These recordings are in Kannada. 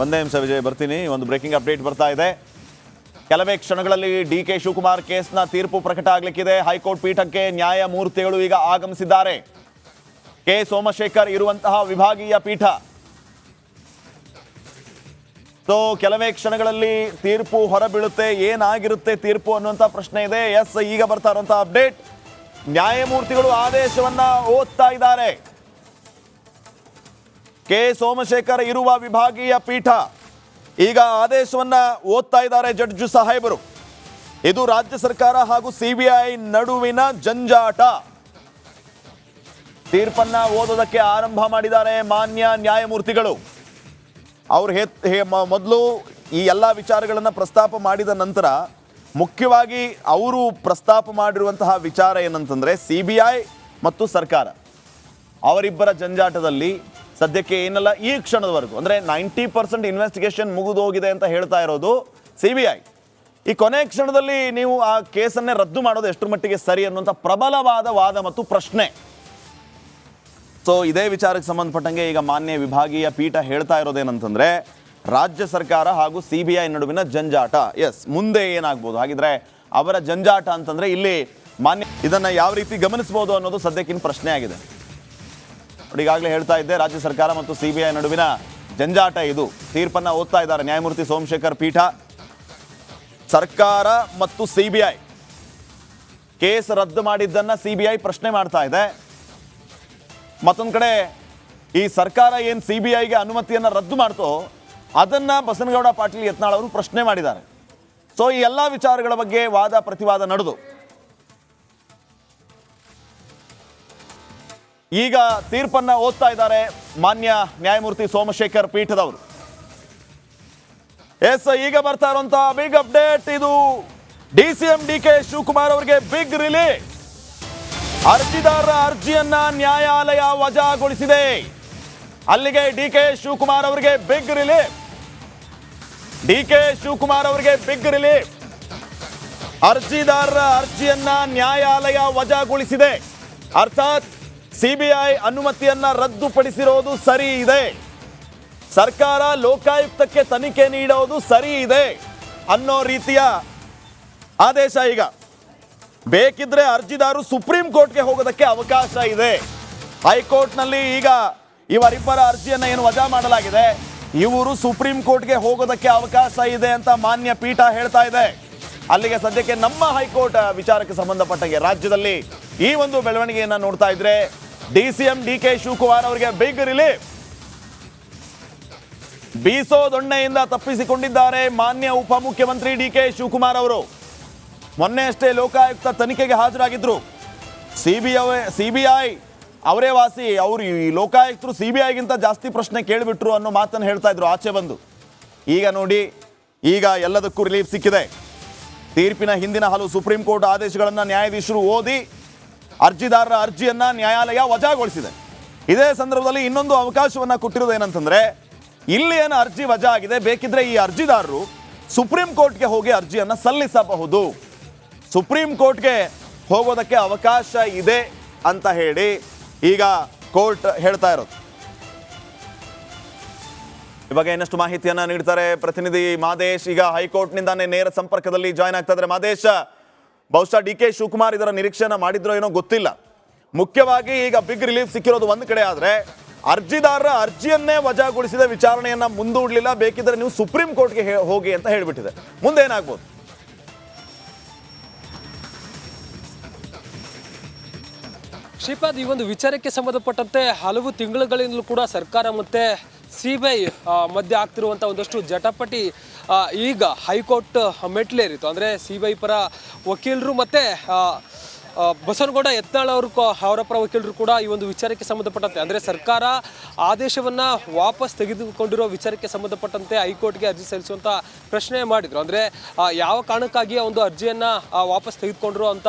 ಒಂದೇ ನಿಮಿಷ ವಿಜಯ್, ಬರ್ತೀನಿ. ಒಂದು ಬ್ರೇಕಿಂಗ್ ಅಪ್ಡೇಟ್ ಬರ್ತಾ ಇದೆ. ಕೆಲವೇ ಕ್ಷಣಗಳಲ್ಲಿ ಡಿ ಕೆ ಶಿವಕುಮಾರ್ ಕೇಸ್ನ ತೀರ್ಪು ಪ್ರಕಟ ಆಗಲಿಕ್ಕಿದೆ. ಹೈಕೋರ್ಟ್ ಪೀಠಕ್ಕೆ ನ್ಯಾಯಮೂರ್ತಿಗಳು ಈಗ ಆಗಮಿಸಿದ್ದಾರೆ. ಕೆ ಸೋಮಶೇಖರ್ ಇರುವಂತಹ ವಿಭಾಗೀಯ ಪೀಠ. ಸೊ ಕೆಲವೇ ಕ್ಷಣಗಳಲ್ಲಿ ತೀರ್ಪು ಹೊರಬೀಳುತ್ತೆ. ಏನಾಗಿರುತ್ತೆ ತೀರ್ಪು ಅನ್ನುವಂಥ ಪ್ರಶ್ನೆ ಇದೆ. ಎಸ್ ಈಗ ಬರ್ತಾ ಇರುವಂತಹ ಅಪ್ಡೇಟ್ ನ್ಯಾಯಮೂರ್ತಿಗಳು ಆದೇಶವನ್ನ ಓದ್ತಾ ಇದ್ದಾರೆ. ಕೆ ಸೋಮಶೇಖರ್ ಇರುವ ವಿಭಾಗೀಯ ಪೀಠ ಈಗ ಆದೇಶವನ್ನ ಓದ್ತಾ ಇದ್ದಾರೆ ಜಡ್ಜ್ ಸಾಹೇಬರು. ಇದು ರಾಜ್ಯ ಸರ್ಕಾರ ಹಾಗೂ ಸಿಬಿಐ ನಡುವಿನ ಜಂಜಾಟ. ತೀರ್ಪನ್ನ ಓದೋದಕ್ಕೆ ಆರಂಭ ಮಾಡಿದ್ದಾರೆ ಮಾನ್ಯ ನ್ಯಾಯಮೂರ್ತಿಗಳು. ಅವ್ರು ಮೊದಲು ಈ ಎಲ್ಲ ವಿಚಾರಗಳನ್ನು ಪ್ರಸ್ತಾಪ ಮಾಡಿದ ನಂತರ ಮುಖ್ಯವಾಗಿ ಅವರು ಪ್ರಸ್ತಾಪ ಮಾಡಿರುವಂತಹ ವಿಚಾರ ಏನಂತಂದ್ರೆ ಸಿ ಮತ್ತು ಸರ್ಕಾರ. ಅವರಿಬ್ಬರ ಜಂಜಾಟದಲ್ಲಿ ಸದ್ಯಕ್ಕೆ ಏನಲ್ಲ, ಈ ಕ್ಷಣದವರೆಗೂ. ಅಂದರೆ ನೈಂಟಿ ಪರ್ಸೆಂಟ್ ಇನ್ವೆಸ್ಟಿಗೇಷನ್ ಮುಗಿದೋಗಿದೆ ಅಂತ ಹೇಳ್ತಾ ಇರೋದು ಸಿ ಬಿ ಐ ಈ ಕೊನೆ ಕ್ಷಣದಲ್ಲಿ ನೀವು ಆ ಕೇಸನ್ನೇ ರದ್ದು ಮಾಡೋದು ಎಷ್ಟರ ಮಟ್ಟಿಗೆ ಸರಿ ಅನ್ನುವಂಥ ಪ್ರಬಲವಾದ ವಾದ ಮತ್ತು ಪ್ರಶ್ನೆ. ಸೊ ಇದೇ ವಿಚಾರಕ್ಕೆ ಸಂಬಂಧಪಟ್ಟಂಗೆ ಈಗ ಮಾನ್ಯ ವಿಭಾಗೀಯ ಪೀಠ ಹೇಳ್ತಾ ಇರೋದೇನಂತಂದರೆ, ರಾಜ್ಯ ಸರ್ಕಾರ ಹಾಗೂ ಸಿ ಬಿ ಐ ನಡುವಿನ ಜಂಜಾಟ. ಎಸ್ ಮುಂದೆ ಏನಾಗ್ಬೋದು? ಹಾಗಿದ್ರೆ ಅವರ ಜಂಜಾಟ ಅಂತಂದ್ರೆ ಇಲ್ಲಿ ಮಾನ್ಯ ಇದನ್ನ ಯಾವ ರೀತಿ ಗಮನಿಸ್ಬೋದು ಅನ್ನೋದು ಸದ್ಯಕ್ಕಿನ ಪ್ರಶ್ನೆ ಆಗಿದೆ ನೋಡಿ ಈಗಾಗಲೇ ಹೇಳ್ತಾ ಇದ್ದೆ, ರಾಜ್ಯ ಸರ್ಕಾರ ಮತ್ತು ಸಿ ಬಿ ಐ ನಡುವಿನ ಜಂಜಾಟ ಇದು. ತೀರ್ಪನ್ನ ಓದ್ತಾ ಇದ್ದಾರೆ. ನ್ಯಾಯಮೂರ್ತಿ ಸೋಮಶೇಖರ್ ಪೀಠ, ಸರ್ಕಾರ ಮತ್ತು ಸಿಬಿಐ. ಕೇಸ್ ರದ್ದು ಮಾಡಿದ್ದನ್ನ ಸಿಬಿಐ ಪ್ರಶ್ನೆ ಮಾಡ್ತಾ ಇದೆ. ಮತ್ತೊಂದು ಕಡೆ, ಈ ಸರ್ಕಾರ ಏನು ಸಿ ಬಿ ಐಗೆ ಅನುಮತಿಯನ್ನು ರದ್ದು ಮಾಡ್ತೋ, ಅದನ್ನ ಬಸನಗೌಡ ಪಾಟೀಲ್ ಯತ್ನಾಳ್ ಅವರು ಪ್ರಶ್ನೆ ಮಾಡಿದ್ದಾರೆ. ಸೊ ಈ ಎಲ್ಲ ವಿಚಾರಗಳ ಬಗ್ಗೆ ವಾದ ಪ್ರತಿವಾದ ನಡೆದು ಈಗ ತೀರ್ಪನ್ನ ಓದ್ತಾ ಇದ್ದಾರೆ ಮಾನ್ಯ ನ್ಯಾಯಮೂರ್ತಿ ಸೋಮಶೇಖರ್ ಪೀಠದವರು. ಎಸ್ ಈಗ ಬರ್ತಾ ಇರುವಂತಹ ಬಿಗ್ ಅಪ್ಡೇಟ್ ಇದು. D C M D K Shivakumar ಅವರಿಗೆ ಬಿಗ್ ರಿಲೀಫ್ ಅರ್ಜಿದಾರರ ಅರ್ಜಿಯನ್ನ ನ್ಯಾಯಾಲಯ ವಜಾಗೊಳಿಸಿದೆ. ಅಲ್ಲಿಗೆ ಡಿ ಕೆ ಶಿವಕುಮಾರ್ ಅವರಿಗೆ big relief D K Shivakumar ಅವರಿಗೆ ಬಿಗ್ ರಿಲೀಫ್ ಅರ್ಜಿದಾರರ ಅರ್ಜಿಯನ್ನ ನ್ಯಾಯಾಲಯ ವಜಾಗೊಳಿಸಿದೆ. ಅರ್ಥಾತ್ ಸಿಬಿಐ ಅನುಮತಿಯನ್ನ ರದ್ದುಪಡಿಸಿರೋದು ಸರಿ ಇದೆ. ಸರ್ಕಾರ ಲೋಕಾಯುಕ್ತಕ್ಕೆ ತನಿಖೆ ನೀಡೋದು ಸರಿ ಇದೆ ಅನ್ನೋ ರೀತಿಯ ಆದೇಶ ಈಗ. ಬೇಕಿದ್ರೆ ಅರ್ಜಿದಾರರು ಸುಪ್ರೀಂ ಕೋರ್ಟ್ಗೆ ಹೋಗೋದಕ್ಕೆ ಅವಕಾಶ ಇದೆ. ಹೈಕೋರ್ಟ್ನಲ್ಲಿ ಈಗ ಇವರಿಬ್ಬರ ಅರ್ಜಿಯನ್ನು ಏನು ವಜಾ ಮಾಡಲಾಗಿದೆ. ಇವರು ಸುಪ್ರೀಂ ಕೋರ್ಟ್ಗೆ ಹೋಗೋದಕ್ಕೆ ಅವಕಾಶ ಇದೆ ಅಂತ ಮಾನ್ಯ ಪೀಠ ಹೇಳ್ತಾ ಇದೆ. ಅಲ್ಲಿಗೆ ಸದ್ಯಕ್ಕೆ ನಮ್ಮ ಹೈಕೋರ್ಟ್ ವಿಚಾರಕ್ಕೆ ಸಂಬಂಧಪಟ್ಟಂಗೆ ರಾಜ್ಯದಲ್ಲಿ ಈ ಒಂದು ಬೆಳವಣಿಗೆಯನ್ನು ನೋಡ್ತಾ ಇದ್ರೆ D C M D K Shivakumar ಅವರಿಗೆ ಬಿಗ್ ರಿಲೀಫ್ ಬೀಸೋ ದೊಣ್ಣೆಯಿಂದ ತಪ್ಪಿಸಿಕೊಂಡಿದ್ದಾರೆ ಮಾನ್ಯ ಉಪಮುಖ್ಯಮಂತ್ರಿ ಡಿ ಕೆ ಶಿವಕುಮಾರ್ ಅವರು. ಮೊನ್ನೆ ಅಷ್ಟೇ ಲೋಕಾಯುಕ್ತ ತನಿಖೆಗೆ ಹಾಜರಾಗಿದ್ರು. ಸಿಬಿಐ ಸಿಬಿಐ ಅವರೇ ವಾಸಿ, ಅವರು ಈ ಲೋಕಾಯುಕ್ತರು ಸಿಬಿಐಗಿಂತ ಜಾಸ್ತಿ ಪ್ರಶ್ನೆ ಕೇಳಿಬಿಟ್ರು ಅನ್ನೋ ಮಾತನ್ನು ಹೇಳ್ತಾ ಇದ್ರು, ಆಚೆ ಬಂದು. ಈಗ ನೋಡಿ, ಈಗ ಎಲ್ಲದಕ್ಕೂ ರಿಲೀಫ್ ಸಿಕ್ಕಿದೆ. ತೀರ್ಪಿನ ಹಿಂದಿನ ಹಲವು ಸುಪ್ರೀಂ ಕೋರ್ಟ್ ಆದೇಶಗಳನ್ನು ನ್ಯಾಯಾಧೀಶರು ಓದಿ ಅರ್ಜಿದಾರರ ಅರ್ಜಿಯನ್ನು ನ್ಯಾಯಾಲಯ ವಜಾಗೊಳಿಸಿದೆ. ಇದೇ ಸಂದರ್ಭದಲ್ಲಿ ಇನ್ನೊಂದು ಅವಕಾಶವನ್ನು ಕೊಟ್ಟಿರೋದು ಏನಂತಂದರೆ ಇಲ್ಲಿ ಏನು ಅರ್ಜಿ ವಜಾ ಆಗಿದೆ ಬೇಕಿದ್ರೆ ಈ ಅರ್ಜಿದಾರರು ಸುಪ್ರೀಂ ಕೋರ್ಟ್ಗೆ ಹೋಗಿ ಅರ್ಜಿಯನ್ನು ಸಲ್ಲಿಸಬಹುದು. ಸುಪ್ರೀಂ ಕೋರ್ಟ್ಗೆ ಹೋಗೋದಕ್ಕೆ ಅವಕಾಶ ಇದೆ ಅಂತ ಹೇಳಿ ಈಗ ಕೋರ್ಟ್ ಹೇಳ್ತಾ ಇರೋದು. ಬಗ್ಗೆ ಇನ್ನಷ್ಟು ಮಾಹಿತಿಯನ್ನ ನೀಡ್ತಾರೆ ಪ್ರತಿನಿಧಿ ಮಾದೇಶ್. ಈಗ ಹೈಕೋರ್ಟ್ನಿಂದಾನೇ ನೇರ ಸಂಪರ್ಕದಲ್ಲಿ ಜಾಯ್ನ್ ಆಗ್ತಾ ಇದ್ದಾರೆ ಮಾದೇಶ್. ಬಹುಶಃ ಡಿ ಕೆ ಶಿವಕುಮಾರ್ ಇದರ ನಿರೀಕ್ಷೆನ ಮಾಡಿದ್ರೋ ಏನೋ ಗೊತ್ತಿಲ್ಲ. ಮುಖ್ಯವಾಗಿ ಈಗ ಬಿಗ್ ರಿಲೀಫ್ ಸಿಕ್ಕಿರೋದು ಒಂದು ಕಡೆ ಆದ್ರೆ ಅರ್ಜಿದಾರರ ಅರ್ಜಿಯನ್ನೇ ವಜಾಗೊಳಿಸಿದ ವಿಚಾರಣೆಯನ್ನ ಮುಂದೂಡಲಿಲ್ಲ. ಬೇಕಿದ್ರೆ ನೀವು ಸುಪ್ರೀಂ ಕೋರ್ಟ್ಗೆ ಹೋಗಿ ಅಂತ ಹೇಳಿಬಿಟ್ಟಿದೆ. ಮುಂದೆ ಏನಾಗ್ಬೋದು? ಶ್ರೀಪಾದ್, ಈ ಒಂದು ವಿಚಾರಕ್ಕೆ ಸಂಬಂಧಪಟ್ಟಂತೆ ಹಲವು ತಿಂಗಳುಗಳಿಂದಲೂ ಕೂಡ ಸರ್ಕಾರ ಮತ್ತೆ ಸಿಬಿಐ ಮಧ್ಯೆ ಆಗ್ತಿರುವಂಥ ಒಂದಷ್ಟು ಜಟಾಪಟಿ ಈಗ ಹೈಕೋರ್ಟ್ ಮೆಟ್ಲೇರಿತ್ತು ಅಂದರೆ ಸಿಬಿಐ ಪರ ವಕೀಲರು ಮತ್ತೆ ಬಸವನಗೌಡ ಯತ್ನಾಳ್ ಅವರು ಅವರ ಪರ ವಕೀಲರು ಕೂಡ ಈ ಒಂದು ವಿಚಾರಕ್ಕೆ ಸಂಬಂಧಪಟ್ಟಂತೆ, ಅಂದರೆ ಸರ್ಕಾರ ಆದೇಶವನ್ನ ವಾಪಸ್ ತೆಗೆದುಕೊಂಡಿರೋ ವಿಚಾರಕ್ಕೆ ಸಂಬಂಧಪಟ್ಟಂತೆ ಹೈಕೋರ್ಟ್ಗೆ ಅರ್ಜಿ ಸಲ್ಲಿಸುವಂತ ಪ್ರಶ್ನೆ ಮಾಡಿದರು. ಅಂದರೆ ಯಾವ ಕಾರಣಕ್ಕಾಗಿ ಒಂದು ಅರ್ಜಿಯನ್ನ ವಾಪಸ್ ತೆಗೆದುಕೊಂಡ್ರು ಅಂತ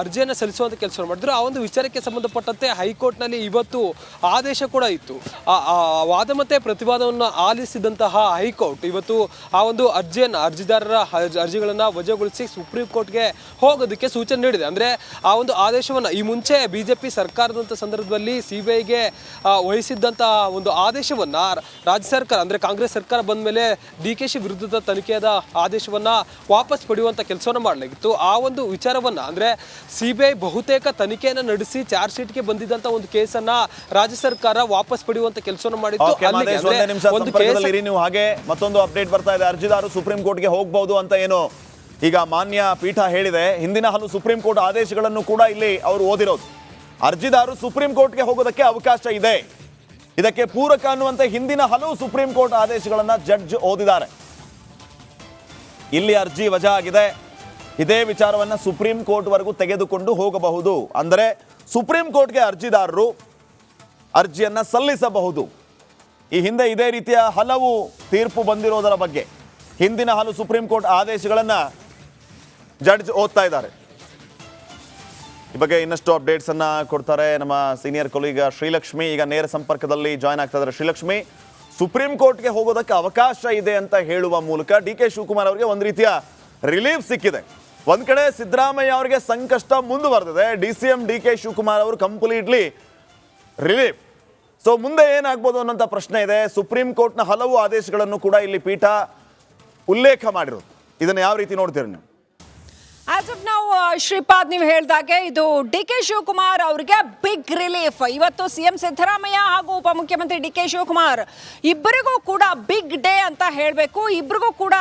ಅರ್ಜಿಯನ್ನು ಸಲ್ಲಿಸುವಂತ ಕೆಲಸ ಮಾಡಿದ್ರು. ಆ ಒಂದು ವಿಚಾರಕ್ಕೆ ಸಂಬಂಧಪಟ್ಟಂತೆ ಹೈಕೋರ್ಟ್ನಲ್ಲಿ ಇವತ್ತು ಆದೇಶ ಕೂಡ ಇತ್ತು. ವಾದ ಮತ್ತೆ ಪ್ರತಿವಾದವನ್ನು ಆಲಿಸಿದಂತಹ ಹೈಕೋರ್ಟ್ ಇವತ್ತು ಆ ಒಂದು ಅರ್ಜಿಯನ್ನು, ಅರ್ಜಿದಾರರ ಅರ್ಜಿಗಳನ್ನ ವಜಾಗೊಳಿಸಿ ಸುಪ್ರೀಂ ಕೋರ್ಟ್ಗೆ ಹೋಗೋದಕ್ಕೆ ಸೂಚನೆ ನೀಡಿದೆ. ಅಂದ್ರೆ ಆ ಒಂದು ಆದೇಶವನ್ನ ಈ ಮುಂಚೆ ಬಿಜೆಪಿ ಸರ್ಕಾರದಂತ ಸಂದರ್ಭದಲ್ಲಿ ಸಿ ಬಿ ಐಗೆ ವಹಿಸಿದ್ದಂತ ಒಂದು ಆದೇಶವನ್ನ ರಾಜ್ಯ ಸರ್ಕಾರ ಅಂದ್ರೆ ಕಾಂಗ್ರೆಸ್ ಸರ್ಕಾರ ಬಂದ ಮೇಲೆ ಡಿ ಕೆ ಶಿ ವಿರುದ್ಧದ ತನಿಖೆಯಾದ ಆದೇಶವನ್ನ ವಾಪಸ್ ಪಡೆಯುವಂತ ಕೆಲಸವನ್ನ ಮಾಡಲಾಗಿತ್ತು. ಆ ಒಂದು ವಿಚಾರವನ್ನ ಅಂದ್ರೆ ಸಿ ಬಿ ಐ ಬಹುತೇಕ ತನಿಖೆಯನ್ನ ನಡೆಸಿ ಚಾರ್ಜ್ ಶೀಟ್ಗೆ ಬಂದಿದ್ದಂತ ಒಂದು ಕೇಸನ್ನ ರಾಜ್ಯ ಸರ್ಕಾರ ವಾಪಸ್ ಪಡೆಯುವಂತ ಕೆಲಸವನ್ನ ಮಾಡಿತ್ತು. ಒಂದು ಕೇಸ್ ನೀವು ಹಾಗೆ ಮತ್ತೊಂದು ಅಪ್ಡೇಟ್ ಬರ್ತಾ ಇದೆ. ಅರ್ಜಿದಾರರು ಸುಪ್ರೀಂ ಕೋರ್ಟ್ಗೆ ಹೋಗಬಹುದು ಅಂತ ಏನು ಈಗ ಮಾನ್ಯ ಪೀಠ ಹೇಳಿದೆ, ಹಿಂದಿನ ಹಲವು ಸುಪ್ರೀಂ ಕೋರ್ಟ್ ಆದೇಶಗಳನ್ನು ಕೂಡ ಇಲ್ಲಿ ಅವರು ಓದಿರೋದು. ಅರ್ಜಿದಾರರು ಸುಪ್ರೀಂ ಕೋರ್ಟ್ಗೆ ಹೋಗೋದಕ್ಕೆ ಅವಕಾಶ ಇದೆ. ಇದಕ್ಕೆ ಪೂರಕ ಅನ್ನುವಂತೆ ಹಿಂದಿನ ಹಲವು ಸುಪ್ರೀಂ ಕೋರ್ಟ್ ಆದೇಶಗಳನ್ನು ಜಡ್ಜ್ ಓದಿದ್ದಾರೆ. ಇಲ್ಲಿ ಅರ್ಜಿ ವಜಾ ಆಗಿದೆ. ಇದೇ ವಿಚಾರವನ್ನ ಸುಪ್ರೀಂ ಕೋರ್ಟ್ವರೆಗೂ ತೆಗೆದುಕೊಂಡು ಹೋಗಬಹುದು. ಅಂದರೆ ಸುಪ್ರೀಂ ಕೋರ್ಟ್ಗೆ ಅರ್ಜಿದಾರರು ಅರ್ಜಿಯನ್ನ ಸಲ್ಲಿಸಬಹುದು. ಈ ಹಿಂದೆ ಇದೇ ರೀತಿಯ ಹಲವು ತೀರ್ಪು ಬಂದಿರೋದರ ಬಗ್ಗೆ ಹಿಂದಿನ ಹಲವು ಸುಪ್ರೀಂ ಕೋರ್ಟ್ ಆದೇಶಗಳನ್ನ ಜಡ್ಜ್ ಓದ್ತಾ ಇದ್ದಾರೆ. ಈ ಬಗ್ಗೆ ಇನ್ನಷ್ಟು ಅಪ್ಡೇಟ್ಸ್ ಅನ್ನ ಕೊಡ್ತಾರೆ ನಮ್ಮ ಸೀನಿಯರ್ ಕೊಲೀಗ ಶ್ರೀಲಕ್ಷ್ಮಿ. ಈಗ ನೇರ ಸಂಪರ್ಕದಲ್ಲಿ ಜಾಯ್ನ್ ಆಗ್ತಾ ಇದ್ದಾರೆ. ಶ್ರೀಲಕ್ಷ್ಮಿ ಸುಪ್ರೀಂ ಕೋರ್ಟ್ಗೆ ಹೋಗೋದಕ್ಕೆ ಅವಕಾಶ ಇದೆ ಅಂತ ಹೇಳುವ ಮೂಲಕ ಡಿ ಕೆ ಶಿವಕುಮಾರ್ ಅವರಿಗೆ ಒಂದು ರೀತಿಯ ರಿಲೀಫ್ ಸಿಕ್ಕಿದೆ. ಒಂದ್ ಕಡೆ ಸಿದ್ದರಾಮಯ್ಯ ಅವರಿಗೆ ಸಂಕಷ್ಟ ಮುಂದುವರೆದಿದೆ. D C M D K Shivakumar ಅವರು ಕಂಪ್ಲೀಟ್ಲಿ ರಿಲೀಫ್ ಸೊ ಮುಂದೆ ಏನಾಗ್ಬೋದು ಅನ್ನೋಂಥ ಪ್ರಶ್ನೆ ಇದೆ. ಸುಪ್ರೀಂ ಕೋರ್ಟ್ನ ಹಲವು ಆದೇಶಗಳನ್ನು ಕೂಡ ಇಲ್ಲಿ ಪೀಠ ಉಲ್ಲೇಖ ಮಾಡಿರೋದು. ಇದನ್ನು ಯಾವ ರೀತಿ ನೋಡ್ತೀರಿ ನೀವು? ಆಸ್ ಆಫ್ ನಾವು ಶ್ರೀಪಾದ್ ನೀವು ಹೇಳ್ದಾಗೆ ಇದು ಡಿ ಕೆ ಶಿವಕುಮಾರ್ ಅವರಿಗೆ ಬಿಗ್ ರಿಲೀಫ್ ಇವತ್ತು ಸಿ ಎಂ ಸಿದ್ದರಾಮಯ್ಯ ಹಾಗೂ ಉಪಮುಖ್ಯಮಂತ್ರಿ ಡಿ ಕೆ ಶಿವಕುಮಾರ್ ಇಬ್ಬರಿಗೂ ಕೂಡ ಬಿಗ್ ಡೇ ಅಂತ ಹೇಳಬೇಕು. ಇಬ್ಬರಿಗೂ ಕೂಡ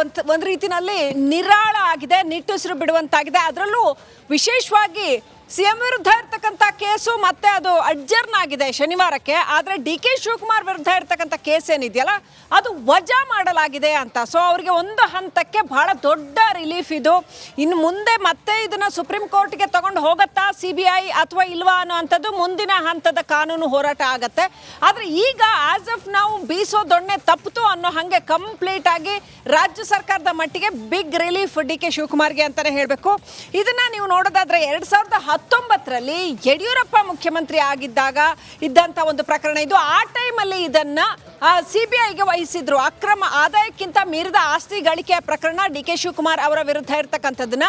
ಒಂದು ಒಂದು ರೀತಿಯಲ್ಲಿ ನಿರಾಳ ಆಗಿದೆ, ನಿಟ್ಟುಸಿರು ಬಿಡುವಂತಾಗಿದೆ. ಅದರಲ್ಲೂ ವಿಶೇಷವಾಗಿ ಸಿ ಎಂ ವಿರುದ್ಧ ಇರ್ತಕ್ಕಂಥ ಕೇಸು ಮತ್ತೆ ಅದು ಅಡ್ಜರ್ನ್ ಆಗಿದೆ ಶನಿವಾರಕ್ಕೆ. ಆದರೆ ಡಿ ಕೆ ಶಿವಕುಮಾರ್ ವಿರುದ್ಧ ಇರ್ತಕ್ಕಂಥ ಕೇಸ್ ಏನಿದೆಯಲ್ಲ, ಅದು ವಜಾ ಮಾಡಲಾಗಿದೆ ಅಂತ. ಸೊ ಅವರಿಗೆ ಒಂದು ಹಂತಕ್ಕೆ ಬಹಳ ದೊಡ್ಡ ರಿಲೀಫ್ ಇದು. ಇನ್ನು ಮುಂದೆ ಮತ್ತೆ ಇದನ್ನು ಸುಪ್ರೀಂ ಕೋರ್ಟ್ಗೆ ತಗೊಂಡು ಹೋಗತ್ತಾ ಸಿ ಬಿ ಐ ಅಥವಾ ಇಲ್ವಾ ಅನ್ನೋಂಥದ್ದು ಮುಂದಿನ ಹಂತದ ಕಾನೂನು ಹೋರಾಟ ಆಗತ್ತೆ. ಆದರೆ ಈಗ ಆಸ್ ಆಫ್ ನಾವು ಬೀಸೋ ದೊಣ್ಣೆ ತಪ್ಪಿತು ಅನ್ನೋ ಹಾಗೆ ಕಂಪ್ಲೀಟ್ ಆಗಿ ರಾಜ್ಯ ಸರ್ಕಾರದ ಮಟ್ಟಿಗೆ ಬಿಗ್ ರಿಲೀಫ್ ಡಿ ಕೆ ಶಿವಕುಮಾರ್ಗೆ ಅಂತಲೇ ಹೇಳಬೇಕು. ಇದನ್ನು ನೀವು ನೋಡೋದಾದ್ರೆ ಎರಡು ಸಾವಿರದ ಹತ್ತೊಂಬತ್ತರಲ್ಲಿ ಯಡಿಯೂರಪ್ಪ ಮುಖ್ಯಮಂತ್ರಿ ಆಗಿದ್ದಾಗ ಇದ್ದಂತ ಒಂದು ಪ್ರಕರಣ ಇದು. ಆ ಟೈಮಲ್ಲಿ ಇದನ್ನ ಸಿ ಬಿ ಐಗೆ ವಹಿಸಿದ್ರು. ಅಕ್ರಮ ಆದಾಯಕ್ಕಿಂತ ಮೀರಿದ ಆಸ್ತಿ ಗಳಿಕೆಯ ಪ್ರಕರಣ ಡಿ ಕೆ ಶಿವಕುಮಾರ್ ಅವರ ವಿರುದ್ಧ ಇರತಕ್ಕಂಥದ್ದನ್ನ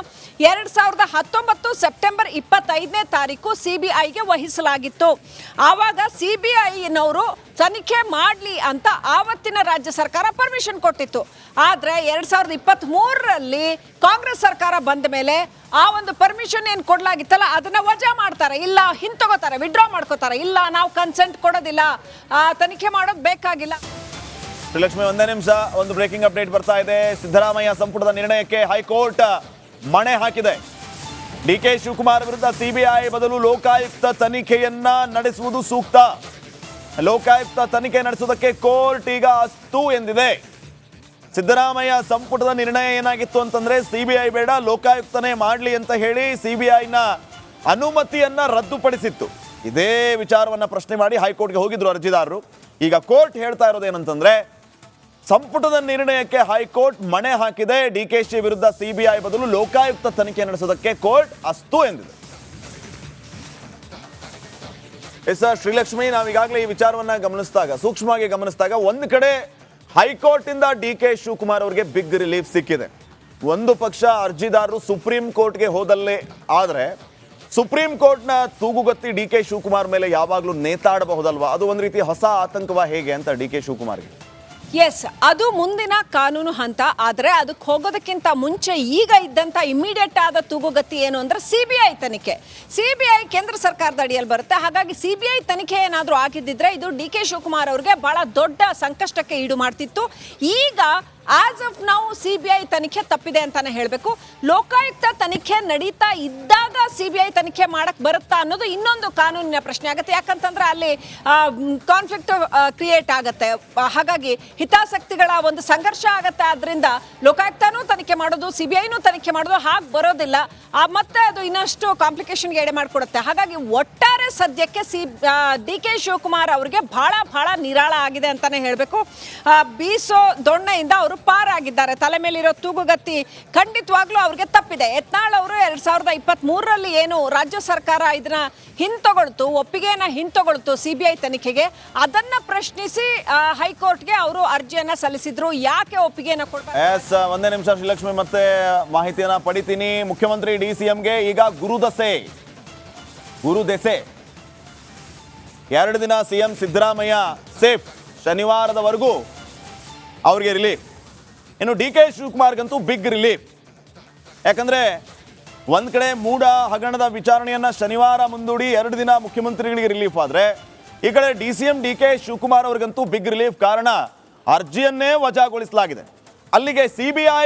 ಎರಡ್ ಸಾವಿರದ ಹತ್ತೊಂಬತ್ತು ಸೆಪ್ಟೆಂಬರ್ ಇಪ್ಪತ್ತೈದನೇ ತಾರೀಕು ಸಿಬಿಐಗೆ ವಹಿಸಲಾಗಿತ್ತು. ಆವಾಗ ಸಿಬಿಐನವರು ತನಿಖೆ ಮಾಡಲಿ ಅಂತ ಆವತ್ತಿನ ರಾಜ್ಯ ಸರ್ಕಾರ ಪರ್ಮಿಷನ್ ಕೊಟ್ಟಿತ್ತು. ಆದರೆ ಎರಡ್ ಸಾವಿರದ ಇಪ್ಪತ್ತ್ ಕಾಂಗ್ರೆಸ್ ಸರ್ಕಾರ ಬಂದ ಮೇಲೆ ಆ ಒಂದು ಪರ್ಮಿಷನ್ ಏನು ಕೊಡಲಾಗಿತ್ತಲ್ಲ, ಅದನ್ನು ವಜಾ ಮಾಡ್ತಾರೆ. ಇಲ್ಲ, ಹಿಂತಗೋತಾರೆ ವಿಡ್ರಾ ಮಾಡ್ಕೋತಾರೆ. ಇಲ್ಲ, ನಾವು ಕನ್ಸೆಂಟ್ ಕೊಡೋದಿಲ್ಲ. ತನಿಖೆ ಮಾಡೋದು ಬೇಕಾಗಿಲ್ಲ. ಶ್ರೀಲಕ್ಷ್ಮಿ ಒಂದೇ ನಿಮಿಷ. ಒಂದು ಬ್ರೇಕಿಂಗ್ ಅಪ್ಡೇಟ್ ಬರ್ತಾ ಇದೆ. ಸಿದ್ದರಾಮಯ್ಯ ಸಂಪುಟದ ನಿರ್ಣಯಕ್ಕೆ ಹೈಕೋರ್ಟ್ ಮಣೆ ಹಾಕಿದೆ. ಡಿ ಕೆ ಶಿವಕುಮಾರ್ ವಿರುದ್ಧ ಸಿಬಿಐ ಬದಲು ಲೋಕಾಯುಕ್ತ ತನಿಖೆಯನ್ನ ನಡೆಸುವುದು ಸೂಕ್ತ. ಲೋಕಾಯುಕ್ತ ತನಿಖೆ ನಡೆಸುವುದಕ್ಕೆ ಕೋರ್ಟ್ ಈಗ ಅಸ್ತು ಎಂದಿದೆ. ಸಿದ್ದರಾಮಯ್ಯ ಸಂಪುಟದ ನಿರ್ಣಯ ಏನಾಗಿತ್ತು ಅಂತಂದ್ರೆ ಸಿಬಿಐ ಬೇಡ, ಲೋಕಾಯುಕ್ತನೇ ಮಾಡಲಿ ಅಂತ ಹೇಳಿ ಸಿಬಿಐನ ಅನುಮತಿಯನ್ನ ರದ್ದುಪಡಿಸಿತ್ತು. ಇದೇ ವಿಚಾರವನ್ನ ಪ್ರಶ್ನೆ ಮಾಡಿ ಹೈಕೋರ್ಟ್ಗೆ ಹೋಗಿದ್ರು ಅರ್ಜಿದಾರರು. ಈಗ ಕೋರ್ಟ್ ಹೇಳ್ತಾ ಇರೋದೇನಂತಂದ್ರೆ ಸಂಪುಟದ ನಿರ್ಣಯಕ್ಕೆ ಹೈಕೋರ್ಟ್ ಮಣೆ ಹಾಕಿದೆ. ಡಿ ಕೆ ಶಿ ವಿರುದ್ಧ ಸಿಬಿಐ ಬದಲು ಲೋಕಾಯುಕ್ತ ತನಿಖೆ ನಡೆಸೋದಕ್ಕೆ ಕೋರ್ಟ್ ಅಸ್ತು ಎಂದಿದೆ. ಎಸ್ ಸರ್, ಶ್ರೀಲಕ್ಷ್ಮಿ, ನಾವೀಗಾಗಲೇ ಈ ವಿಚಾರವನ್ನ ಗಮನಿಸಿದಾಗ, ಸೂಕ್ಷ್ಮವಾಗಿ ಗಮನಿಸಿದಾಗ ಒಂದು ಕಡೆ ಹೈಕೋರ್ಟ್ ಇಂದ ಡಿ ಕೆ ಶಿವಕುಮಾರ್ ಅವರಿಗೆ ಬಿಗ್ ರಿಲೀಫ್ ಸಿಕ್ಕಿದೆ. ಒಂದು ಪಕ್ಷ ಅರ್ಜಿದಾರರು ಸುಪ್ರೀಂ ಕೋರ್ಟ್ಗೆ ಹೋದಲ್ಲೇ ಆದರೆ ಸುಪ್ರೀಂ ಕೋರ್ಟ್ನ ತೂಗುಗತ್ತಿ ಡಿ ಕೆ ಶಿವಕುಮಾರ್ ಮೇಲೆ ಯಾವಾಗಲೂ ನೇತಾಡಬಹುದಲ್ವಾ? ಅದು ಒಂದು ರೀತಿ ಹೊಸ ಆತಂಕವ ಹೇಗೆ ಅಂತ ಡಿ ಕೆ ಶಿವಕುಮಾರ್ಗೆ. ಎಸ್ ಅದು ಮುಂದಿನ ಕಾನೂನು ಹಂತ. ಆದರೆ ಅದಕ್ಕೆ ಹೋಗೋದಕ್ಕಿಂತ ಮುಂಚೆ ಈಗ ಇದ್ದಂಥ ಇಮಿಡಿಯೇಟ್ ಆದ ತೂಗುಗತ್ತಿ ಏನು ಅಂದರೆ ಸಿ ಬಿ ಐ ತನಿಖೆ. ಸಿ ಬಿ ಐ ಕೇಂದ್ರ ಸರ್ಕಾರದ ಅಡಿಯಲ್ಲಿ ಬರುತ್ತೆ. ಹಾಗಾಗಿ ಸಿ ಬಿ ಐ ತನಿಖೆ ಏನಾದರೂ ಆಗಿದ್ದಿದ್ರೆ ಇದು ಡಿ ಕೆ ಶಿವಕುಮಾರ್ ಅವ್ರಿಗೆ ಬಹಳ ದೊಡ್ಡ ಸಂಕಷ್ಟಕ್ಕೆ ಈಡು ಮಾಡ್ತಿತ್ತು. ಈಗ ಆಸ್ ಆಫ್ ನಾವು ಸಿ ಬಿ ಐ ತನಿಖೆ ತಪ್ಪಿದೆ ಅಂತಾನೆ ಹೇಳಬೇಕು. ಲೋಕಾಯುಕ್ತ ತನಿಖೆ ನಡೀತಾ ಇದ್ದಾಗ ಸಿ ಬಿ ಐ ತನಿಖೆ ಮಾಡಕ್ ಬರುತ್ತಾ ಅನ್ನೋದು ಇನ್ನೊಂದು ಕಾನೂನಿನ ಪ್ರಶ್ನೆ ಆಗುತ್ತೆ. ಯಾಕಂತಂದ್ರೆ ಅಲ್ಲಿ ಕಾನ್ಫ್ಲಿಕ್ಟ್ ಕ್ರಿಯೇಟ್ ಆಗುತ್ತೆ. ಹಾಗಾಗಿ ಹಿತಾಸಕ್ತಿಗಳ ಒಂದು ಸಂಘರ್ಷ ಆಗುತ್ತೆ. ಆದ್ರಿಂದ ಲೋಕಾಯುಕ್ತನೂ ತನಿಖೆ ಮಾಡೋದು ಸಿ ಬಿ ಐನೂ ತನಿಖೆ ಮಾಡೋದು ಹಾಗೆ ಬರೋದಿಲ್ಲ. ಮತ್ತೆ ಅದು ಇನ್ನಷ್ಟು ಕಾಂಪ್ಲಿಕೇಶನ್ಗೆ ಎಡೆ ಮಾಡಿಕೊಡುತ್ತೆ. ಹಾಗಾಗಿ ಒಟ್ಟಾರೆ ಸದ್ಯಕ್ಕೆ ಸಿ ಡಿ ಕೆ ಶಿವಕುಮಾರ್ ಅವರಿಗೆ ಬಹಳ ಬಹಳ ನಿರಾಳ ಆಗಿದೆ ಅಂತಾನೆ ಹೇಳಬೇಕು. ಬೀಸೋ ದೊಣ್ಣೆಯಿಂದ ಅವರು ಅವರು ಪಾರಾಗಿದ್ದಾರೆ. ತಲೆ ಮೇಲಿರೋ ತೂಗುಗತ್ತಿ ಖಂಡಿತವಾಗ್ಲೂ ಅವ್ರಿಗೆ ತಪ್ಪಿದೆ. ಯತ್ನಾಳ್ ಅವರು ಎರಡ್ ಸಾವಿರದ ಇಪ್ಪತ್ತ್ ಮೂರರಲ್ಲಿ ಏನು ರಾಜ್ಯ ಸರ್ಕಾರ ಇದನ್ನ ಹಿಂತಗೊಳ್ತು, ಒಪ್ಪಿಗೆಯನ್ನ ಹಿಂತಗೊಳ್ತು ಸಿಬಿಐ ತನಿಖೆಗೆ, ಅದನ್ನ ಪ್ರಶ್ನಿಸಿ ಹೈಕೋರ್ಟ್ಗೆ ಅವರು ಅರ್ಜಿಯನ್ನ ಸಲ್ಲಿಸಿದ್ರು. ಯಾಕೆ ಒಪ್ಪಿಗೆಯನ್ನ ಒಂದೇ ನಿಮಿಷ, ಶ್ರೀಲಕ್ಷ್ಮಿ, ಮತ್ತೆ ಮಾಹಿತಿಯನ್ನ ಪಡಿತೀನಿ. ಮುಖ್ಯಮಂತ್ರಿ ಡಿ ಸಿ ಎಂಗೆ ಈಗ ಗುರುದಸೆ ಗುರುದೆಸೆ ಎರಡು ದಿನ ಸಿಎಂ ಸಿದ್ದರಾಮಯ್ಯ ಸೇಫ್ ಶನಿವಾರದವರೆಗೂ ಅವ್ರಿಗೆ ರಿಲೀಫ್ ಇನ್ನು ಡಿ ಕೆ ಶಿವಕುಮಾರ್ಗಂತೂ ಬಿಗ್ ರಿಲೀಫ್ ಯಾಕಂದ್ರೆ ಒಂದು ಕಡೆ ಮೂಡ ಹಗರಣದ ವಿಚಾರಣೆಯನ್ನ ಶನಿವಾರ ಮುಂದೂಡಿ ಎರಡು ದಿನ ಮುಖ್ಯಮಂತ್ರಿಗಳಿಗೆ ರಿಲೀಫ್ ಆದ್ರೆ, ಈ ಕಡೆ D C M, D K Shivakumar ಅವ್ರಿಗಂತೂ big relief ಕಾರಣ ಅರ್ಜಿಯನ್ನೇ ವಜಾಗೊಳಿಸಲಾಗಿದೆ. ಅಲ್ಲಿಗೆ ಸಿಬಿಐ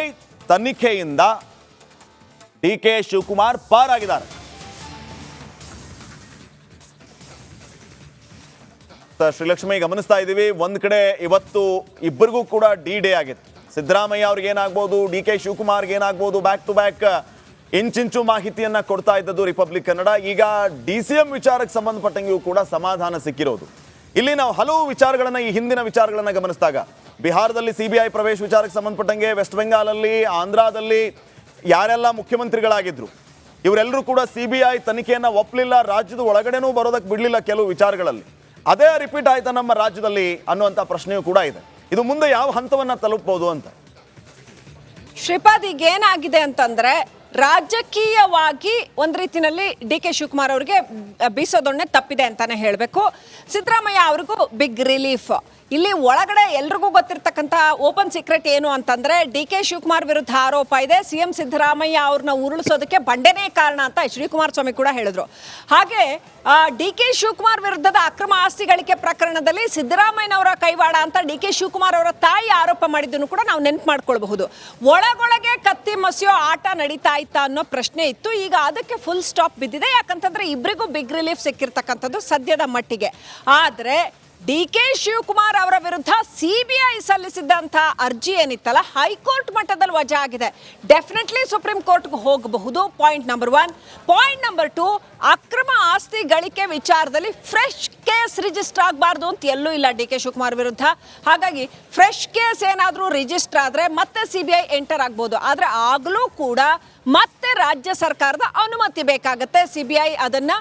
ತನಿಖೆಯಿಂದ ಡಿ ಕೆ ಶಿವಕುಮಾರ್ ಪಾರಾಗಿದ್ದಾರೆ. ಶ್ರೀಲಕ್ಷ್ಮಿ ಗಮನಿಸ್ತಾ ಇದ್ದೀವಿ, ಒಂದು ಕಡೆ ಇವತ್ತು ಇಬ್ಬರಿಗೂ ಕೂಡ ಡಿ ಡೇ ಆಗಿತ್ತು. ಸಿದ್ದರಾಮಯ್ಯ ಅವ್ರಿಗೆ ಏನಾಗ್ಬೋದು? ಡಿ ಕೆ ಶಿವಕುಮಾರ್ಗೆ ಏನಾಗ್ಬೋದು? ಬ್ಯಾಕ್ ಟು ಬ್ಯಾಕ್ ಇಂಚಿಂಚು ಮಾಹಿತಿಯನ್ನ ಕೊಡ್ತಾ ಇದ್ದದ್ದು ರಿಪಬ್ಲಿಕ್ ಕನ್ನಡ ಈಗ ಡಿ ಸಿ ಎಂ ವಿಚಾರಕ್ಕೆ ಸಂಬಂಧಪಟ್ಟಂಗೆಯೂ ಕೂಡ ಸಮಾಧಾನ ಸಿಕ್ಕಿರೋದು. ಇಲ್ಲಿ ನಾವು ಹಲವು ವಿಚಾರಗಳನ್ನ, ಈ ಹಿಂದಿನ ವಿಚಾರಗಳನ್ನ ಗಮನಿಸಿದಾಗ, ಬಿಹಾರದಲ್ಲಿ ಸಿಬಿಐ ಪ್ರವೇಶ ವಿಚಾರಕ್ಕೆ ಸಂಬಂಧಪಟ್ಟಂಗೆ ವೆಸ್ಟ್ ಬೆಂಗಾಲಲ್ಲಿ ಆಂಧ್ರದಲ್ಲಿ ಯಾರೆಲ್ಲ ಮುಖ್ಯಮಂತ್ರಿಗಳಾಗಿದ್ರು, ಇವರೆಲ್ಲರೂ ಕೂಡ ಸಿಬಿಐ ತನಿಖೆಯನ್ನ ಒಪ್ಪಲಿಲ್ಲ ರಾಜ್ಯದ ಒಳಗಡೆನೂ ಬರೋದಕ್ಕೆ ಬಿಡಲಿಲ್ಲ ಕೆಲವು ವಿಚಾರಗಳಲ್ಲಿ. ಅದೇ ರಿಪೀಟ್ ಆಯ್ತಾ ನಮ್ಮ ರಾಜ್ಯದಲ್ಲಿ ಅನ್ನುವಂಥ ಪ್ರಶ್ನೆಯೂ ಕೂಡ ಇದೆ. ಇದು ಮುಂದೆ ಯಾವ ಹಂತವನ್ನ ತಲುಪಬಹುದು ಅಂತ? ಶ್ರೀಪಾದ್ ಈಗ ಏನಾಗಿದೆ ಅಂತಂದ್ರೆ ರಾಜಕೀಯವಾಗಿ ಒಂದ್ ರೀತಿನಲ್ಲಿ ಡಿ ಕೆ ಶಿವಕುಮಾರ್ ಅವರಿಗೆ ಬೀಸೋದೊಣ್ಣೆ ತಪ್ಪಿದೆ ಅಂತಾನೆ ಹೇಳಬೇಕು. ಸಿದ್ದರಾಮಯ್ಯ ಅವ್ರಿಗೂ ಬಿಗ್ ರಿಲೀಫ್ ಇಲ್ಲಿ ಒಳಗಡೆ ಎಲ್ರಿಗೂ ಗೊತ್ತಿರ್ತಕ್ಕಂಥ ಓಪನ್ ಸೀಕ್ರೆಟ್ ಏನು ಅಂತಂದ್ರೆ ಡಿ ಕೆ ಶಿವಕುಮಾರ್ ವಿರುದ್ಧ ಆರೋಪ ಇದೆ. ಸಿ ಎಂ ಸಿದ್ದರಾಮಯ್ಯ ಅವ್ರನ್ನ ಉರುಳಿಸೋದಕ್ಕೆ ಬಂಡೆನೇ ಕಾರಣ ಅಂತ ಎಚ್ ಡಿ ಕುಮಾರಸ್ವಾಮಿ ಕೂಡ ಹೇಳಿದ್ರು. ಹಾಗೆ ಡಿ ಕೆ ಶಿವಕುಮಾರ್ ವಿರುದ್ಧದ ಅಕ್ರಮ ಆಸ್ತಿ ಗಳಿಕೆ ಪ್ರಕರಣದಲ್ಲಿ ಸಿದ್ದರಾಮಯ್ಯನವರ ಕೈವಾಡ ಅಂತ ಡಿ ಕೆ ಶಿವಕುಮಾರ್ ಅವರ ತಾಯಿ ಆರೋಪ ಮಾಡಿದ್ದನ್ನು ಕೂಡ ನಾವು ನೆನ್ಪು ಮಾಡ್ಕೊಳ್ಬಹುದು. ಒಳಗೊಳಗೆ ಕತ್ತಿ ಮಸಿಯೋ ಆಟ ನಡೀತಾ ಇತ್ತಾ ಅನ್ನೋ ಪ್ರಶ್ನೆ ಇತ್ತು. ಈಗ ಅದಕ್ಕೆ ಫುಲ್ ಸ್ಟಾಪ್ ಬಿದ್ದಿದೆ. ಯಾಕಂತಂದ್ರೆ ಇಬ್ಬರಿಗೂ ಬಿಗ್ ರಿಲೀಫ್ ಸಿಕ್ಕಿರ್ತಕ್ಕಂಥದ್ದು ಸದ್ಯದ ಮಟ್ಟಿಗೆ. ಆದ್ರೆ ಡಿ ಕೆ ಶಿವಕುಮಾರ್ ಅವರ ವಿರುದ್ಧ ಸಿಬಿಐ ಸಲ್ಲಿಸಿದ್ದಂತಹ ಅರ್ಜಿ ಏನಿತ್ತಲ್ಲ, ಹೈಕೋರ್ಟ್ ಮಟ್ಟದಲ್ಲಿ ವಜಾ ಆಗಿದೆ. ಡೆಫಿನೆಟ್ಲಿ ಸುಪ್ರೀಂ ಕೋರ್ಟ್ಗೆ ಹೋಗಬಹುದು point number one point number two ಅಕ್ರಮ ಆಸ್ತಿ ಗಳಿಕೆ ವಿಚಾರದಲ್ಲಿ ಫ್ರೆಶ್ ಕೇಸ್ ರಿಜಿಸ್ಟರ್ ಆಗಬಾರ್ದು ಅಂತ ಎಲ್ಲೂ ಇಲ್ಲ ಡಿ ಕೆ ಶಿವಕುಮಾರ್ ವಿರುದ್ಧ. ಹಾಗಾಗಿ ಫ್ರೆಶ್ ಕೇಸ್ ಏನಾದರೂ ರಿಜಿಸ್ಟರ್ ಆದರೆ ಮತ್ತೆ ಸಿ ಬಿ ಐ ಎಂಟರ್ ಆಗ್ಬೋದು. ಆದರೆ ಆಗಲೂ ಕೂಡ ಮತ್ತೆ ರಾಜ್ಯ ಸರ್ಕಾರದ ಅನುಮತಿ ಬೇಕಾಗುತ್ತೆ. ಸಿ ಬಿ ಐ ಅದನ್ನ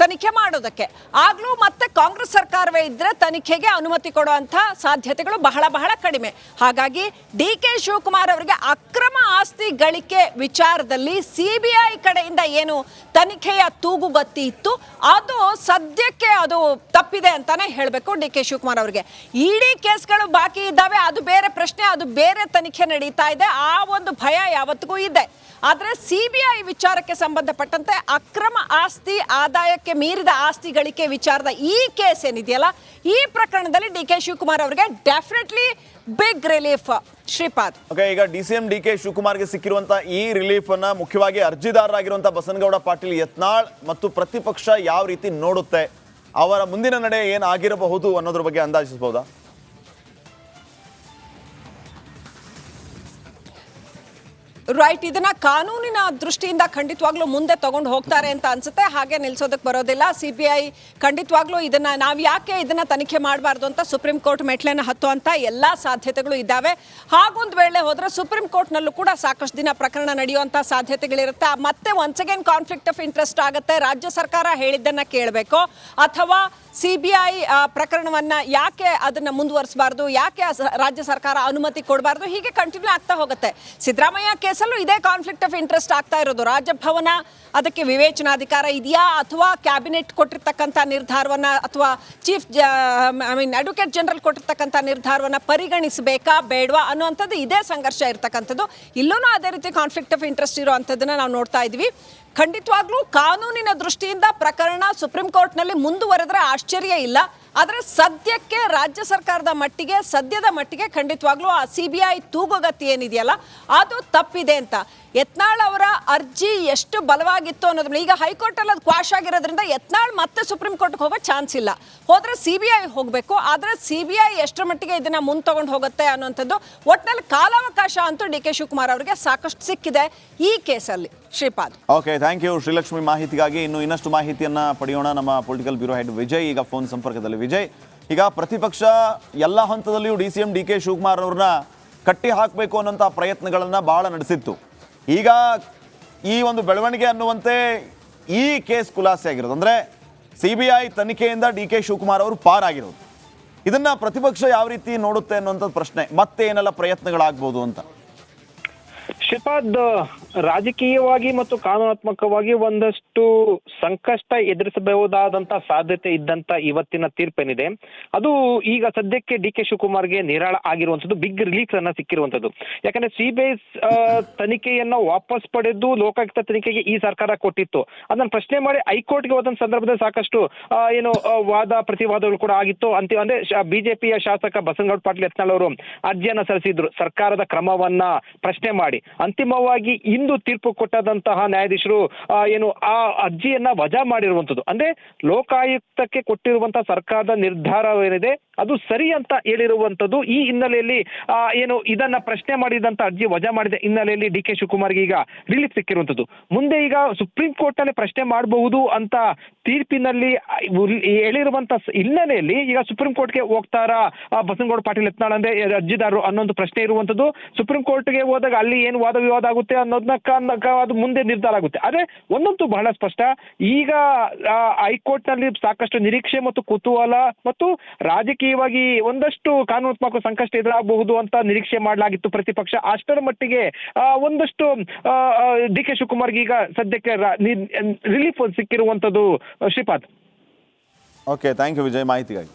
ತನಿಖೆ ಮಾಡೋದಕ್ಕೆ. ಆಗಲೂ ಮತ್ತೆ ಕಾಂಗ್ರೆಸ್ ಸರ್ಕಾರವೇ ಇದ್ದರೆ ತನಿಖೆಗೆ ಅನುಮತಿ ಕೊಡುವಂಥ ಸಾಧ್ಯತೆಗಳು ಬಹಳ ಬಹಳ ಕಡಿಮೆ. ಹಾಗಾಗಿ ಡಿ ಕೆ ಶಿವಕುಮಾರ್ ಅವರಿಗೆ ಅಕ್ರಮ ಆಸ್ತಿ ಗಳಿಕೆ ವಿಚಾರದಲ್ಲಿ ಸಿಬಿಐ ಕಡೆಯಿಂದ ಏನು ತನಿಖೆಯ ತೂಗುಬತ್ತಿ ಇತ್ತು. ಅದು ಸದ್ಯಕ್ಕೆ ಅದು ತಪ್ಪಿದೆ ಅಂತಾನೆ ಹೇಳಬೇಕು ಡಿ ಕೆ ಶಿವಕುಮಾರ್ ಅವರಿಗೆ. ಇಡೀ ಕೇಸ್ಗಳು ಬಾಕಿ ಇದ್ದಾವೆ. ಅದು ಬೇರೆ ಪ್ರಶ್ನೆ, ಅದು ಬೇರೆ ತನಿಖೆ ನಡೀತಾ ಇದೆ. ಆ ಒಂದು ಭಯ ಯಾವತ್ತಿಗೂ ಇದೆ. ಆದ್ರೆ ಸಿಬಿಐ ವಿಚಾರಕ್ಕೆ ಸಂಬಂಧಪಟ್ಟಂತೆ ಅಕ್ರಮ ಆಸ್ತಿ, ಆದಾಯಕ್ಕೆ ಮೀರಿದ ಆಸ್ತಿ ಗಳಿಕೆ ವಿಚಾರದ ಈ ಕೇಸ್ ಏನಿದೆಯಲ್ಲ, ಈ ಪ್ರಕರಣದಲ್ಲಿ ಡಿ ಕೆ ಶಿವಕುಮಾರ್ ಅವರಿಗೆ definitely big relief Shripad. Okay ಈಗ D C M D K ಶಿವಕುಮಾರ್ಗೆ ಸಿಕ್ಕಿರುವಂತಹ ಈ ರಿಲೀಫ್ ಅನ್ನ ಮುಖ್ಯವಾಗಿ ಅರ್ಜಿದಾರರಾಗಿರುವಂತಹ ಬಸನಗೌಡ ಪಾಟೀಲ್ ಯತ್ನಾಳ್ ಮತ್ತು ಪ್ರತಿಪಕ್ಷ ಯಾವ ರೀತಿ ನೋಡುತ್ತೆ, ಅವರ ಮುಂದಿನ ನಡೆ ಏನಾಗಿರಬಹುದು ಅನ್ನೋದ್ರ ಬಗ್ಗೆ ಅಂದಾಜಿಸಬಹುದಾ? ರೈಟ್ ಇದನ್ನ ಕಾನೂನಿನ ದೃಷ್ಟಿಯಿಂದ ಖಂಡಿತವಾಗ್ಲೂ ಮುಂದೆ ತಗೊಂಡು ಹೋಗ್ತಾರೆ ಅಂತ ಅನ್ಸುತ್ತೆ. ಹಾಗೆ ನಿಲ್ಸೋದಕ್ಕೆ ಬರೋದಿಲ್ಲ. ಸಿ ಬಿ ಐ ಖಂಡಿತವಾಗ್ಲೂ ಇದನ್ನ ನಾವು ಯಾಕೆ ಇದನ್ನ ತನಿಖೆ ಮಾಡಬಾರ್ದು ಅಂತ ಸುಪ್ರೀಂ ಕೋರ್ಟ್ ಮೆಟ್ಲೆನ ಹತ್ತು ಅಂತ ಎಲ್ಲಾ ಸಾಧ್ಯತೆಗಳು ಇದ್ದಾವೆ. ಹಾಗೊಂದು ವೇಳೆ ಹೋದ್ರೆ ಸುಪ್ರೀಂ ಕೋರ್ಟ್ನಲ್ಲೂ ಕೂಡ ಸಾಕಷ್ಟು ದಿನ ಪ್ರಕರಣ ನಡೆಯುವಂತ ಸಾಧ್ಯತೆಗಳಿರುತ್ತೆ. ಮತ್ತೆ once again conflict of interest ಆಗುತ್ತೆ. ರಾಜ್ಯ ಸರ್ಕಾರ ಹೇಳಿದ್ದನ್ನ ಕೇಳಬೇಕು. ಅಥವಾ ಸಿ ಬಿ ಐ ಪ್ರಕರಣವನ್ನ ಯಾಕೆ ಅದನ್ನ ಮುಂದುವರಿಸಬಾರ್ದು? ಯಾಕೆ ರಾಜ್ಯ ಸರ್ಕಾರ ಅನುಮತಿ ಕೊಡಬಾರ್ದು? ಹೀಗೆ ಕಂಟಿನ್ಯೂ ಆಗ್ತಾ ಹೋಗುತ್ತೆ. ಸಿದ್ದರಾಮಯ್ಯ ಕೇಸಲ್ಲೂ ಇದೇ ಕಾನ್ಫ್ಲಿಕ್ಟ್ ಆಫ್ ಇಂಟ್ರೆಸ್ಟ್ ಆಗ್ತಾ ಇರೋದು. ರಾಜಭವನ ಅದಕ್ಕೆ ವಿವೇಚನಾಧಿಕಾರ ಇದೆಯಾ ಅಥವಾ ಕ್ಯಾಬಿನೆಟ್ ಕೊಟ್ಟಿರ್ತಕ್ಕಂಥ ನಿರ್ಧಾರವನ್ನ ಅಥವಾ chief I mean advocate general ಕೊಟ್ಟಿರ್ತಕ್ಕಂಥ ನಿರ್ಧಾರವನ್ನು ಪರಿಗಣಿಸಬೇಕಾ ಬೇಡವಾ ಅನ್ನುವಂಥದ್ದು ಇದೇ ಸಂಘರ್ಷ ಇರ್ತಕ್ಕಂಥದ್ದು. ಇಲ್ಲೂ ಅದೇ ರೀತಿ ಕಾನ್ಫ್ಲಿಕ್ಟ್ ಆಫ್ ಇಂಟ್ರೆಸ್ಟ್ ಇರುವಂಥದ್ದನ್ನು ನಾವು ನೋಡ್ತಾ ಇದ್ವಿ ಖಂಡಿತವಾಗ್ಲೂ ಕಾನೂನಿನ ದೃಷ್ಟಿಯಿಂದ ಪ್ರಕರಣ ಸುಪ್ರೀಂ ಕೋರ್ಟ್ನಲ್ಲಿ ಮುಂದುವರೆದ್ರೆ ಆಶ್ಚರ್ಯ ಇಲ್ಲ. ಆದರೆ ಸದ್ಯಕ್ಕೆ ರಾಜ್ಯ ಸರ್ಕಾರದ ಮಟ್ಟಿಗೆ, ಸದ್ಯದ ಮಟ್ಟಿಗೆ ಖಂಡಿತವಾಗ್ಲೂ ಆ ಸಿ ಬಿ ಐ ತೂಗುಗತಿ ಏನಿದೆಯಲ್ಲ, ಅದು ತಪ್ಪಿದೆ ಅಂತ. ಯತ್ನಾಳ್ ಅವರ ಅರ್ಜಿ ಎಷ್ಟು ಬಲವಾಗಿತ್ತು ಅನ್ನೋದ್ರ ಈಗ ಹೈಕೋರ್ಟ್ ಅಲ್ಲಿ ಅದು ಕ್ವಾಶ್ ಆಗಿರೋದ್ರಿಂದ ಯತ್ನಾಳ್ ಮತ್ತೆ ಸುಪ್ರೀಂ ಕೋರ್ಟ್ಗೆ ಹೋಗೋ ಚಾನ್ಸ್ ಇಲ್ಲ. ಹೋದ್ರೆ ಸಿ ಬಿ ಐ ಹೋಗಬೇಕು, ಆದರೆ ಸಿ ಬಿ ಐ ಎಷ್ಟರ ಮಟ್ಟಿಗೆ ಇದನ್ನ ಮುಂದೆ ತಗೊಂಡು ಹೋಗುತ್ತೆ ಅನ್ನುವಂಥದ್ದು ಒಟ್ಟಿನಲ್ಲಿ ಕಾಲಾವಕಾಶ ಅಂತೂ ಡಿ ಕೆ ಶಿವಕುಮಾರ್ ಅವರಿಗೆ ಸಾಕಷ್ಟು ಸಿಕ್ಕಿದೆ ಈ ಕೇಸಲ್ಲಿ. Shripad. Okay thank you Srilakshmi ಮಾಹಿತಿಗಾಗಿ ಇನ್ನು ಇನ್ನಷ್ಟು ಮಾಹಿತಿಯನ್ನ ಪಡೆಯೋಣ. ನಮ್ಮ ಪೊಲಿಟಿಕಲ್ ಬ್ಯೂರೋ ಹೆಡ್ ವಿಜಯ್, ಈಗ ಫೋನ್ ಸಂಪರ್ಕದಲ್ಲಿ. ವಿಜಯ್, ಈಗ ಪ್ರತಿಪಕ್ಷ ಎಲ್ಲ ಹಂತದಲ್ಲಿಯೂ D C M D K Shivakumar ಅವ್ರನ್ನ ಕಟ್ಟಿ ಹಾಕಬೇಕು ಅನ್ನೋಂಥ ಪ್ರಯತ್ನಗಳನ್ನು ಭಾಳ ನಡೆಸಿತ್ತು. ಈಗ ಈ ಒಂದು ಬೆಳವಣಿಗೆ ಅನ್ನುವಂತೆ ಈ ಕೇಸ್ ಖುಲಾಸೆ ಆಗಿರೋದು. ಅಂದರೆ ಸಿ ಬಿ ಐ ತನಿಖೆಯಿಂದ ಡಿ ಕೆ ಶಿವಕುಮಾರ್ ಅವರು ಪಾರಾಗಿರೋದು ಇದನ್ನು ಪ್ರತಿಪಕ್ಷ ಯಾವ ರೀತಿ ನೋಡುತ್ತೆ ಅನ್ನುವಂಥದ್ದು ಪ್ರಶ್ನೆ. ಮತ್ತೆ ಏನೆಲ್ಲ ಪ್ರಯತ್ನಗಳಾಗ್ಬೋದು ಅಂತ. ಶ್ರೀಪಾದ್ ರಾಜಕೀಯವಾಗಿ ಮತ್ತು ಕಾನೂನಾತ್ಮಕವಾಗಿ ಒಂದಷ್ಟು ಸಂಕಷ್ಟ ಎದುರಿಸಬಹುದಾದಂತ ಸಾಧ್ಯತೆ ಇದ್ದಂತ ಇವತ್ತಿನ ತೀರ್ಪೇನಿದೆ. ಅದು ಈಗ ಸದ್ಯಕ್ಕೆ ಡಿ ಕೆ ಶಿವಕುಮಾರ್ಗೆ ನಿರಾಳ ಆಗಿರುವಂತದ್ದು ಬಿಗ್ ರಿಲೀಫ್ ಅನ್ನ ಸಿಕ್ಕಿರುವಂತದ್ದು ಯಾಕಂದ್ರೆ ಸಿಬಿಐ ತನಿಖೆಯನ್ನ ವಾಪಸ್ ಪಡೆದು ಲೋಕಾಯುಕ್ತ ತನಿಖೆಗೆ ಈ ಸರ್ಕಾರ ಕೊಟ್ಟಿತ್ತು. ಅದನ್ನ ಪ್ರಶ್ನೆ ಮಾಡಿ ಹೈಕೋರ್ಟ್ಗೆ ಹೋದಂತ ಸಂದರ್ಭದಲ್ಲಿ ಸಾಕಷ್ಟು ಏನು ವಾದ, ಪ್ರತಿವಾದಗಳು ಕೂಡ ಆಗಿತ್ತು. ಅಂತಿಮ ಅಂದ್ರೆ ಬಿಜೆಪಿಯ ಶಾಸಕ ಬಸನಗೌಡ ಪಾಟೀಲ್ ಯತ್ನಾಳ್ ಅವರು ಅರ್ಜಿಯನ್ನ ಸಲ್ಲಿಸಿದ್ರು. ಸರ್ಕಾರದ ಕ್ರಮವನ್ನ ಪ್ರಶ್ನೆ ಮಾಡಿ. ಅಂತಿಮವಾಗಿ ಇಂದು ತೀರ್ಪು ಕೊಟ್ಟದಂತಹ ನ್ಯಾಯಾಧೀಶರು ಏನು, ಆ ಅರ್ಜಿಯನ್ನ ವಜಾ ಮಾಡಿರುವಂತದ್ದು ಅಂದ್ರೆ ಲೋಕಾಯುಕ್ತಕ್ಕೆ ಕೊಟ್ಟಿರುವಂತಹ ಸರ್ಕಾರದ ನಿರ್ಧಾರ ಏನಿದೆ ಅದು ಸರಿ ಅಂತ ಹೇಳಿರುವಂತದ್ದು ಈ ಹಿನ್ನೆಲೆಯಲ್ಲಿ ಏನು ಇದನ್ನ ಪ್ರಶ್ನೆ ಮಾಡಿದಂತ ಅರ್ಜಿ ವಜಾ ಮಾಡಿದ ಹಿನ್ನೆಲೆಯಲ್ಲಿ ಡಿ ಕೆ ಶಿವಕುಮಾರ್ಗೆ ಈಗ ರಿಲೀಫ್ ಸಿಕ್ಕಿರುವಂತದ್ದು ಮುಂದೆ ಈಗ ಸುಪ್ರೀಂ ಕೋರ್ಟ್ನಲ್ಲಿ ಪ್ರಶ್ನೆ ಮಾಡಬಹುದು ಅಂತ ತೀರ್ಪಿನಲ್ಲಿ ಹೇಳಿರುವಂತ ಹಿನ್ನೆಲೆಯಲ್ಲಿ ಈಗ ಸುಪ್ರೀಂ ಕೋರ್ಟ್ಗೆ ಹೋಗ್ತಾರಾ ಆ, ಬಸನಗೌಡ ಪಾಟೀಲ್ ಯತ್ನಾಳ್ ಅಂದ್ರೆ ಅರ್ಜಿದಾರರು ಅನ್ನೊಂದು ಪ್ರಶ್ನೆ ಇರುವಂತದ್ದು ಸುಪ್ರೀಂ ಕೋರ್ಟ್ಗೆ ಹೋದಾಗ ಅಲ್ಲಿ ಏನು ವಾದ ವಿವಾದ ಆಗುತ್ತೆ ಅನ್ನೋದನ್ನ ಅದು ಮುಂದೆ ನಿರ್ಧಾರ ಆಗುತ್ತೆ. ಆದ್ರೆ ಒಂದಂತೂ ಬಹಳ ಸ್ಪಷ್ಟ. ಈಗ ಹೈಕೋರ್ಟ್ನಲ್ಲಿ ಸಾಕಷ್ಟು ನಿರೀಕ್ಷೆ ಮತ್ತು ಕುತೂಹಲ ಮತ್ತು ರಾಜಕೀಯವಾಗಿ ಒಂದಷ್ಟು ಕಾನೂನಾತ್ಮಕ ಸಂಕಷ್ಟ ಎದುರಾಗಬಹುದು ಅಂತ ನಿರೀಕ್ಷೆ ಮಾಡಲಾಗಿತ್ತು ಪ್ರತಿಪಕ್ಷ. ಅಷ್ಟರ ಮಟ್ಟಿಗೆ ಒಂದಷ್ಟು ಡಿ ಕೆ ಶಿವಕುಮಾರ್ಗೆ ಈಗ ಸದ್ಯಕ್ಕೆ relief ಸಿಕ್ಕಿರುವಂತದ್ದು, Shripad. Okay thank you Vijay ಮಾಹಿತಿಗಾಗಿ.